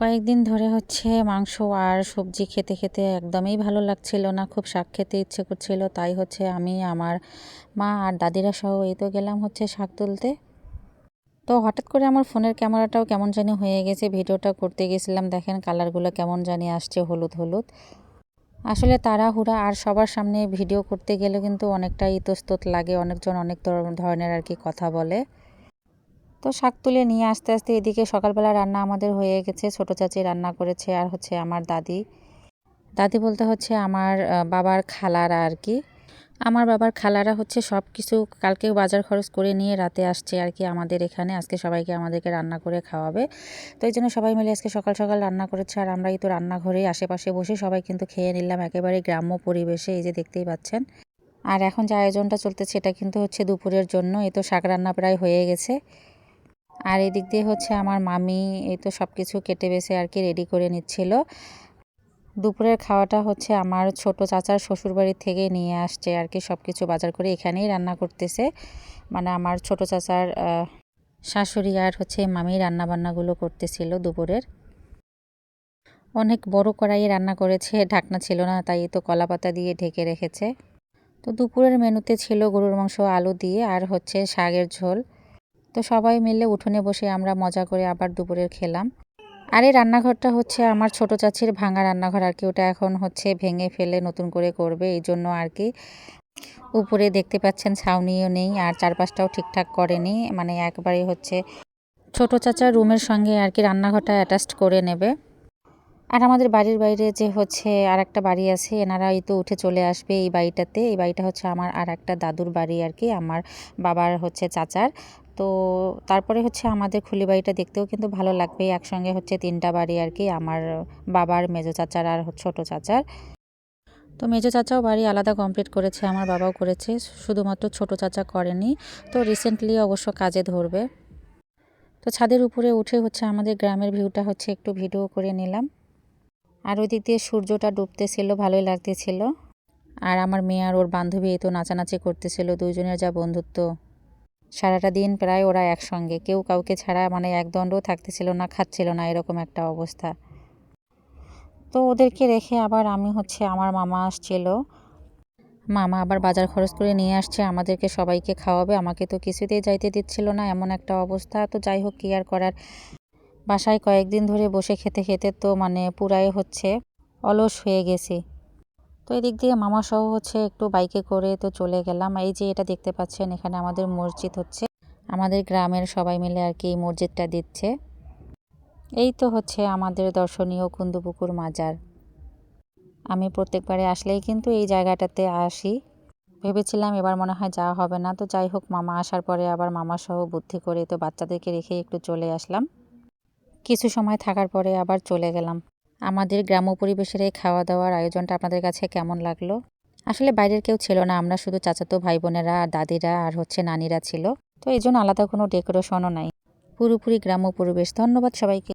কয়েকদিন ধরে হচ্ছে মাংস আর সবজি খেতে খেতে একদমই ভালো লাগছিল না, খুব শাক খেতে ইচ্ছে করছিল। তাই হচ্ছে আমি, আমার মা আর দাদিরা সহ এই তো গেলাম হচ্ছে শাক তুলতে। তো হঠাৎ করে আমার ফোনের ক্যামেরাটাও কেমন জানি হয়ে গেছে, ভিডিওটা করতে গেছিলাম। দেখেন কালারগুলো কেমন জানি আসছে, হলুদ হলুদ। আসলে তাড়াহুড়া আর সবার সামনে ভিডিও করতে গেলে কিন্তু অনেকটা ইতস্তত লাগে, অনেকজন অনেক ধরনের আর কি কথা বলে। তো শাক তুলে নিয়ে আস্তে আস্তে এদিকে সকালবেলা রান্না আমাদের হয়ে গেছে। ছোটো চাচি রান্না করেছে আর হচ্ছে আমার দাদি। দাদি বলতে হচ্ছে আমার বাবার খালারা আর কি। আমার বাবার খালারা হচ্ছে সব কিছু কালকে বাজার খরচ করে নিয়ে রাতে আসছে আর কি আমাদের এখানে। আজকে সবাইকে আমাদেরকে রান্না করে খাওয়াবে। তো এই জন্য সবাই মিলে আজকে সকাল সকাল রান্না করেছে আর আমরাই তো রান্নাঘরে আশেপাশে বসে সবাই কিন্তু খেয়ে নিলাম একেবারে গ্রাম্য পরিবেশে, এই যে দেখতেই পাচ্ছেন। আর এখন যে আয়োজনটা চলতেছে, এটা কিন্তু হচ্ছে দুপুরের জন্য। এই তো শাক রান্না প্রায় হয়ে গেছে। আর এদিক দিয়ে হচ্ছে আমার মামি এই তো সব কিছু কেটে বেছে আর কি রেডি করে নিচ্ছিল। দুপুরের খাওয়াটা হচ্ছে আমার ছোট চাচার শ্বশুরবাড়ি থেকে নিয়ে আসছে আর কি সব কিছু বাজার করে এখানেই রান্না করতেছে। মানে আমার ছোট চাচার শাশুড়ি আর হচ্ছে মামি রান্না বান্নাগুলো করতেছিল দুপুরের। অনেক বড় কড়াইয়ে রান্না করেছে, ঢাকনা ছিল না, তাই তো কলা পাতা দিয়ে ঢেকে রেখেছে। তো দুপুরের মেনুতে ছিল গরুর মাংস, আলু দিয়ে আর হচ্ছে শাকের ঝোল। তো সবাই মিলে উঠোনে বসে আমরা মজা করে আবার দুপুরের খেলাম। আর এই রান্নাঘরটা হচ্ছে আমার ছোট চাচির ভাঙা রান্নাঘর আর কি, ওটা এখন হচ্ছে ভেঙে ফেলে নতুন করে করবে, এই জন্য আর কি। উপরে দেখতে পাচ্ছেন ছাউনিও নেই আর চারপাশটাও ঠিকঠাক করেনি মানে একবারে হচ্ছে ছোট চাচার রুমের সঙ্গে আর কি রান্নাঘরটা অ্যাটাচড করে নেবে। আর আমাদের বাড়ির বাইরে যে হচ্ছে আর একটা বাড়ি আছে এনারা এই তো উঠে চলে আসবে এই বাড়িটাতে। এই বাড়িটা হচ্ছে আমার আর একটা দাদুর বাড়ি আর কি, আমার বাবার হচ্ছে চাচার। তো তারপরে হচ্ছে আমাদের খুলি বাড়িটা দেখতেও কিন্তু ভালো লাগবে, একসঙ্গে হচ্ছে তিনটা বাড়ি আর কি, আমার বাবার মেজো চাচার আর ছোট চাচার। তো মেজো চাচাও বাড়ি আলাদা কমপ্লিট করেছে, আমার বাবাও করেছে, শুধুমাত্র ছোট চাচা করেনি, তো রিসেন্টলি অবশ্য কাজে ধরবে। তো ছাদের উপরে উঠে হচ্ছে আমাদের গ্রামের ভিউটা হচ্ছে একটু ভিডিও করে নিলাম। আর ওই দিক দিয়ে সূর্যটা ডুবতেছিল, ভালোই লাগতেছিল। আর আমার মেয়ে আর ওর বান্ধবী তো নাচানাচি করতেছিল, দুইজনের যা বন্ধুত্ব। সারাটা দিন প্রায় ওরা একসঙ্গে, কেউ কাউকে ছাড়া মানে একদণ্ডও থাকতেছিল না, খাচ্ছিল না, এরকম একটা অবস্থা। তো ওদেরকে রেখে আবার আমি হচ্ছে আমার মামা আসছিল। মামা আবার বাজার খরচ করে নিয়ে আসছে, আমাদেরকে সবাইকে খাওয়াবে, আমাকে তো কিছুতেই যাইতে দিচ্ছিল না, এমন একটা অবস্থা। তো যাই হোক, কি আর করার? বাসায় কয়েকদিন ধরে বসে খেতে খেতে তো মানে পুরাই হচ্ছে অলস হয়ে গেছি। তো এদিক দিয়ে মামা সহ হচ্ছে একটু বাইকে করে তো চলে গেলাম। এই যে এটা দেখতে পাচ্ছেন, এখানে আমাদের মসজিদ হচ্ছে। আমাদের গ্রামের সবাই মিলে আর কি এই মসজিদটা দিচ্ছে। এই তো হচ্ছে আমাদের দর্শনীয় কুন্দুপুকুর মাজার। আমি প্রত্যেকবারে আসলেই কিন্তু এই জায়গাটাতে আসি। ভেবেছিলাম এবার মনে হয় যাওয়া হবে না। তো যাই হোক, মামা আসার পরে আবার মামা সহ বুদ্ধি করে তো বাচ্চাদেরকে রেখে একটু চলে আসলাম। কিছু সময় থাকার পরে আবার চলে গেলাম। আমাদের গ্রাম্য পরিবেশের এই খাওয়া দাওয়ার আয়োজনটা আপনাদের কাছে কেমন লাগল? আসলে বাইরের কেউ ছিল না, আমরা শুধু চাচাতো ভাই বোনেরা আর দাদিরা আর হচ্ছে নানিরা ছিল। তো এই জন্য আলাদা কোনো ডেকোরেশনও নাই। পুরোপুরি গ্রাম্য পরিবেশ। ধন্যবাদ সবাইকে।